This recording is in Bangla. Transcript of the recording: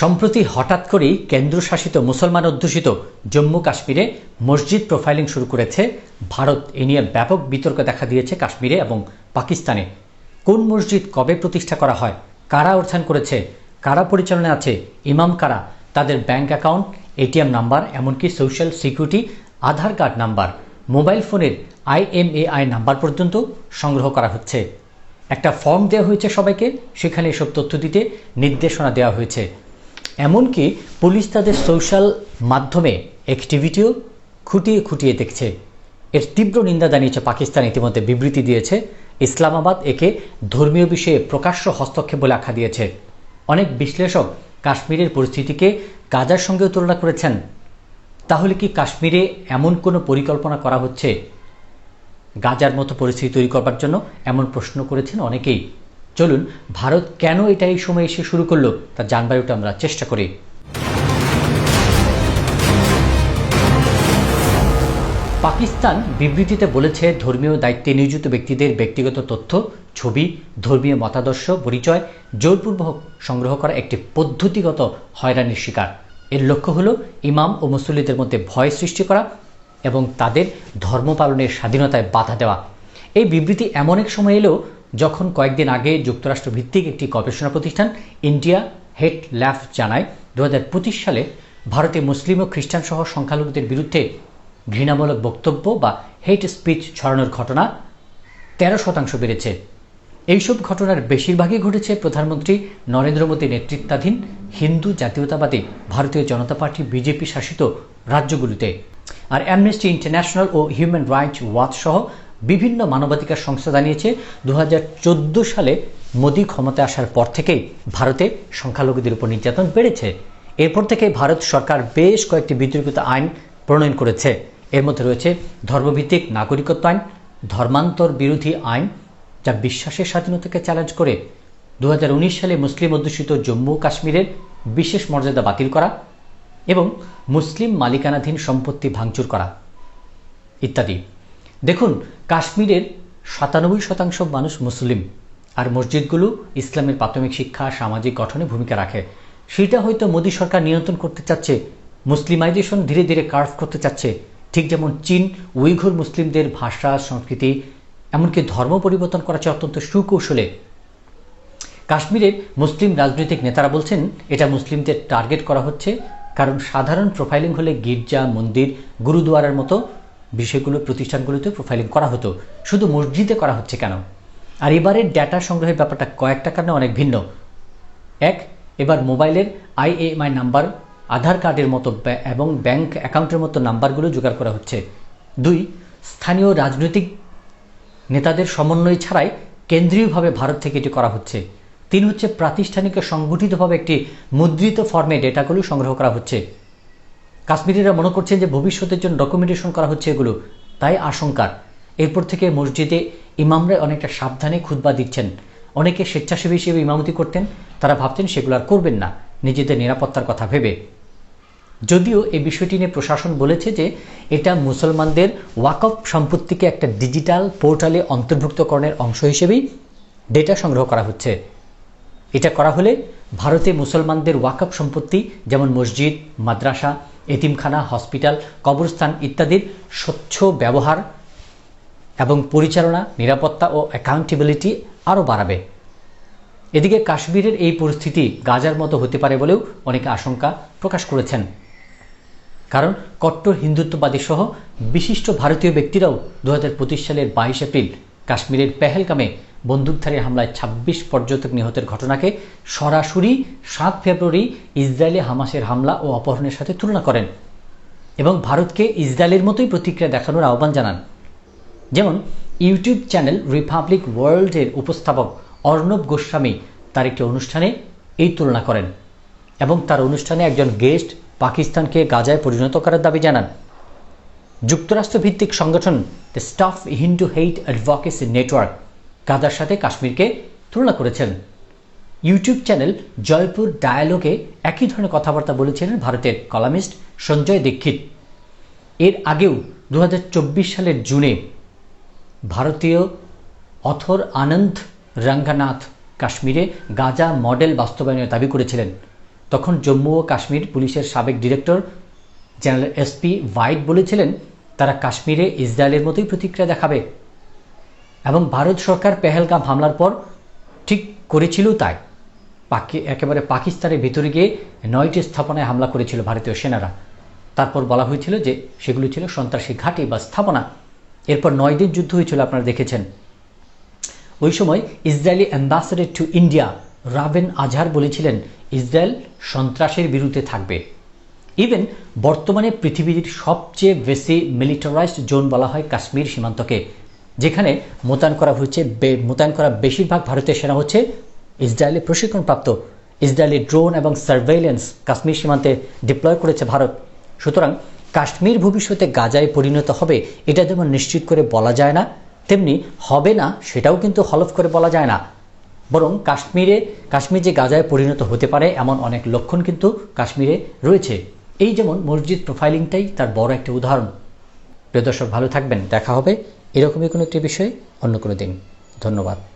সম্প্রতি হঠাৎ করেই কেন্দ্রশাসিত মুসলমান অধ্যুষিত জম্মু কাশ্মীরে মসজিদ প্রোফাইলিং শুরু করেছে। ভারত এ নিয়ে ব্যাপক বিতর্ক দেখা দিয়েছে কাশ্মীরে এবং পাকিস্তানে। কোন মসজিদ কবে প্রতিষ্ঠা করা হয়, কারা অর্থায়ন করেছে, কারা পরিচালনা আছে, ইমাম কারা, তাদের ব্যাংক অ্যাকাউন্ট এটিএম নাম্বার, এমনকি social security Aadhaar card number mobile ফোনের আইএমএআই নাম্বার পর্যন্ত সংগ্রহ করা হচ্ছে। একটা ফর্ম দেওয়া হয়েছে সবাইকে, সেখানে এসব তথ্য দিতে নির্দেশনা দেওয়া হয়েছে। এমনকি পুলিশ তাদের সোশ্যাল মাধ্যমে অ্যাক্টিভিটিও খুঁটিয়ে খুঁটিয়ে দেখছে। এর তীব্র নিন্দা জানিয়েছে পাকিস্তান। ইতিমধ্যে বিবৃতি দিয়েছে, ইসলামাবাদ একে ধর্মীয় বিষয়ে প্রকাশ্য হস্তক্ষেপ বলে আখ্যা দিয়েছে। অনেক বিশ্লেষক কাশ্মীরের পরিস্থিতিকে গাজার সঙ্গেও তুলনা করেছেন। তাহলে কি কাশ্মীরে এমন কোনো পরিকল্পনা করা হচ্ছে? গাজার মতো পরিস্থিতি তৈরি করবার জন্য এমন প্রশ্ন করেছেন অনেকেই। চলুন, ভারত কেন এটা এই সময় এসে শুরু করল তা জানবার ওটা আমরা চেষ্টা করি। পাকিস্তান বিবৃতিতে বলেছে, ধর্মীয় দায়িত্বে নিয়োজিত ব্যক্তিদের ব্যক্তিগত তথ্য, ছবি, ধর্মীয় মতাদর্শ, পরিচয়, জোরপূর্বক সংগ্রহ করা একটি পদ্ধতিগত হয়রানির শিকার। এর লক্ষ্য হল ইমাম ও মুসল্লিদের মধ্যে ভয় সৃষ্টি করা এবং তাদের ধর্ম পালনের স্বাধীনতায় বাধা দেওয়া। এই বিবৃতি এমন এক সময় এলো যখন কয়েকদিন আগে যুক্তরাষ্ট্র ভিত্তিক একটি গবেষণা প্রতিষ্ঠান, ইন্ডিয়া হেড ল্যাফ জানায় দু হাজার পঁচিশ সালে ভারতে মুসলিম ও খ্রিস্টান সহ সংখ্যালঘুদের বিরুদ্ধে ঘৃণামূলক বক্তব্য বা হেট স্পিচ ছড়ানোর ঘটনা তেরো শতাংশ বেড়েছে। এইসব ঘটনার বেশিরভাগই ঘটেছে প্রধানমন্ত্রী নরেন্দ্র মোদী নেতৃত্বাধীন হিন্দু জাতীয়তাবাদী ভারতীয় জনতা পার্টি বিজেপি শাসিত রাজ্যগুলিতে। আর অ্যামনেস্টি ইন্টারন্যাশনাল ও হিউম্যান রাইটস ওয়াচ সহ বিভিন্ন মানবাধিকার সংস্থা জানিয়েছে দু হাজার চোদ্দ সালে মোদী ক্ষমতায় আসার পর থেকেই ভারতে সংখ্যালঘুদের উপর নির্যাতন বেড়েছে। এরপর থেকে ভারত সরকার বেশ কয়েকটি বিতর্কিত আইন প্রণয়ন করেছে। এর মধ্যে রয়েছে ধর্মভিত্তিক নাগরিকত্ব আইন, ধর্মান্তর বিরোধী আইন, যা বিশ্বাসের স্বাধীনতাকে চ্যালেঞ্জ করে। দু হাজার উনিশ সালে মুসলিম অধ্যুষিত জম্মু কাশ্মীরের বিশেষ মর্যাদা বাতিল করা এবং মুসলিম মালিকানাধীন সম্পত্তি ভাঙচুর করা ইত্যাদি। দেখুন, কাশ্মীরের সাতানব্বই শতাংশ মানুষ মুসলিম, আর মসজিদগুলো ইসলামের প্রাথমিক শিক্ষা, সামাজিক গঠনে ভূমিকা রাখে। সেটা হয়তো মোদী সরকার নিয়ন্ত্রণ করতে চাচ্ছে, মুসলিমাইজেশন ধীরে ধীরে কার্ভ করতে চাচ্ছে। ঠিক যেমন চীন, উইঘুর মুসলিমদের ভাষা, সংস্কৃতি, এমনকি ধর্ম পরিবর্তন করাচ্ছে অত্যন্ত সুকৌশলে। কাশ্মীরের মুসলিম রাজনৈতিক নেতারা বলছেন, এটা মুসলিমদের টার্গেট করা হচ্ছে, কারণ সাধারণ প্রোফাইলিং হলে গির্জা, মন্দির, গুরুদুয়ারার মতো বিষয়গুলো প্রতিষ্ঠানগুলোতে প্রোফাইলিং করা হতো। শুধু মসজিদে করা হচ্ছে কেন? আর এবারের ডেটা সংগ্রহের ব্যাপারটা কয়েকটা কারণে অনেক ভিন্ন। এক, এবার মোবাইলের আইএমআই নাম্বার আধার কার্ডের মতো এবং ব্যাংক অ্যাকাউন্টের মতো নাম্বারগুলো জোগাড় করা হচ্ছে। দুই, স্থানীয় রাজনৈতিক নেতাদের সমন্বয় ছাড়াই কেন্দ্রীয়ভাবে ভারত থেকে এটি করা হচ্ছে। তিন হচ্ছে প্রাতিষ্ঠানিক সংগঠিতভাবে একটি মুদ্রিত ফর্মে ডেটাগুলো সংগ্রহ করা হচ্ছে। কাশ্মীরিরা মনে করছেন যে ভবিষ্যতের জন্য ডকুমেন্টেশন করা হচ্ছে এগুলো। তাই আশঙ্কার। এরপর থেকে মসজিদে ইমামরা অনেকটা সাবধানে খুদবা দিচ্ছেন। অনেকে স্বেচ্ছাসেবী হিসেবে ইমামতি করতেন, তারা ভাবতেন সেগুলো আর করবেন না, নিজেদের নিরাপত্তার কথা ভেবে। যদিও এই বিষয়টি নিয়ে প্রশাসন বলেছে যে এটা মুসলমানদের ওয়াকফ সম্পত্তিকে একটা ডিজিটাল পোর্টালে অন্তর্ভুক্তকরণের অংশ হিসেবেই ডেটা সংগ্রহ করা হচ্ছে। এটা করা হলে ভারতে মুসলমানদের ওয়াকফ সম্পত্তি, যেমন মসজিদ, মাদ্রাসা, এতিমখানা, হসপিটাল, কবরস্থান ইত্যাদির স্বচ্ছ ব্যবহার এবং পরিচালনা, নিরাপত্তা ও অ্যাকাউন্টেবিলিটি আরও বাড়াবে। এদিকে কাশ্মীরের এই পরিস্থিতি গাজার মতো হতে পারে বলেও অনেকে আশঙ্কা প্রকাশ করেছেন। কারণ কট্টর হিন্দুত্ববাদী সহ বিশিষ্ট ভারতীয় ব্যক্তিরাও দু হাজার পঁচিশ সালের বাইশ এপ্রিল কাশ্মীরের পেহেলগামে বন্দুকধারী হামলায় ২৬ পর্যটক নিহতের ঘটনাকে সরাসরি সাত ফেব্রুয়ারি ইসরায়েলে হামাসের হামলা ও অপহরণের সাথে তুলনা করেন এবং ভারতকে ইসরায়েলের মতোই প্রতিক্রিয়া দেখানোর আহ্বান জানান। যেমন, ইউটিউব চ্যানেল রিপাবলিক ওয়ার্ল্ডের উপস্থাপক অর্ণব গোস্বামী তার একটি অনুষ্ঠানে এই তুলনা করেন এবং তার অনুষ্ঠানে একজন গেস্ট পাকিস্তানকে গাজায় পরিণত করার দাবি জানান। যুক্তরাষ্ট্র ভিত্তিক সংগঠন the stop Hindu hate advocacy network গাজার সাথে কাশ্মীরকে তুলনা করেছেন। ইউটিউব চ্যানেল জয়পুর ডায়ালগে একই ধরনের কথাবার্তা বলেছিলেন ভারতের কলামিস্ট সঞ্জয় দীক্ষিত। এর আগেও দু হাজার চব্বিশ সালের জুনে ভারতীয় অথর আনন্দ রঙ্গনাথ কাশ্মীরে গাজা মডেল বাস্তবায়নের দাবি করেছিলেন। তখন জম্মু ও কাশ্মীর পুলিশের সাবেক ডিরেক্টর জেনারেল এসপি হোয়াইট বলেছিলেন, তারা কাশ্মীরে ইসরায়েলের মতোই প্রতিক্রিয়া দেখাবে। এবং ভারত সরকার পেহেলগাম হামলার পর ঠিক করেছিল তাই। পাকি একেবারে পাকিস্তানের ভিতরে গিয়ে নয়টি স্থাপনায় হামলা করেছিল ভারতীয় সেনারা। তারপর বলা হয়েছিল যে সেগুলো ছিল সন্ত্রাসী ঘাঁটি বা স্থাপনা। এরপর নয় দিন যুদ্ধ হয়েছিল, আপনারা দেখেছেন। ওই সময় Israeli ambassador to India Reuven Azar বলেছিলেন, ইসরায়েল সন্ত্রাসের বিরুদ্ধে থাকবে। ইভেন বর্তমানে পৃথিবীর সবচেয়ে বেশি মিলিটারাইজড জোন বলা হয় কাশ্মীর সীমান্তকে। যেখানে মোতায়েন করা হচ্ছে বে- মোতায়েন করা বেশিরভাগ ভারতীয় সেনা হচ্ছে ইসরায়েলে প্রশিক্ষণপ্রাপ্ত ইসরায়েলি ড্রোন এবং সার্ভেইলেন্স কাশ্মীর সীমান্তে ডিপ্লয় করেছে ভারত। সুতরাং কাশ্মীর ভবিষ্যতে গাজায় পরিণত হবে এটা যেমন নিশ্চিত করে বলা যায় না, তেমনি হবে না সেটাও কিন্তু হলফ করে বলা যায় না। বরং কাশ্মীরে কাশ্মীর যে গাজায় পরিণত হতে পারে এমন অনেক লক্ষণ কিন্তু কাশ্মীরে রয়েছে। এই যেমন মসজিদ প্রোফাইলিংটাই তার বড় একটা উদাহরণ। প্রিয় দর্শক, ভালো থাকবেন। দেখা হবে এরকমই কোনো একটি বিষয় অন্য কোনো দিন। ধন্যবাদ।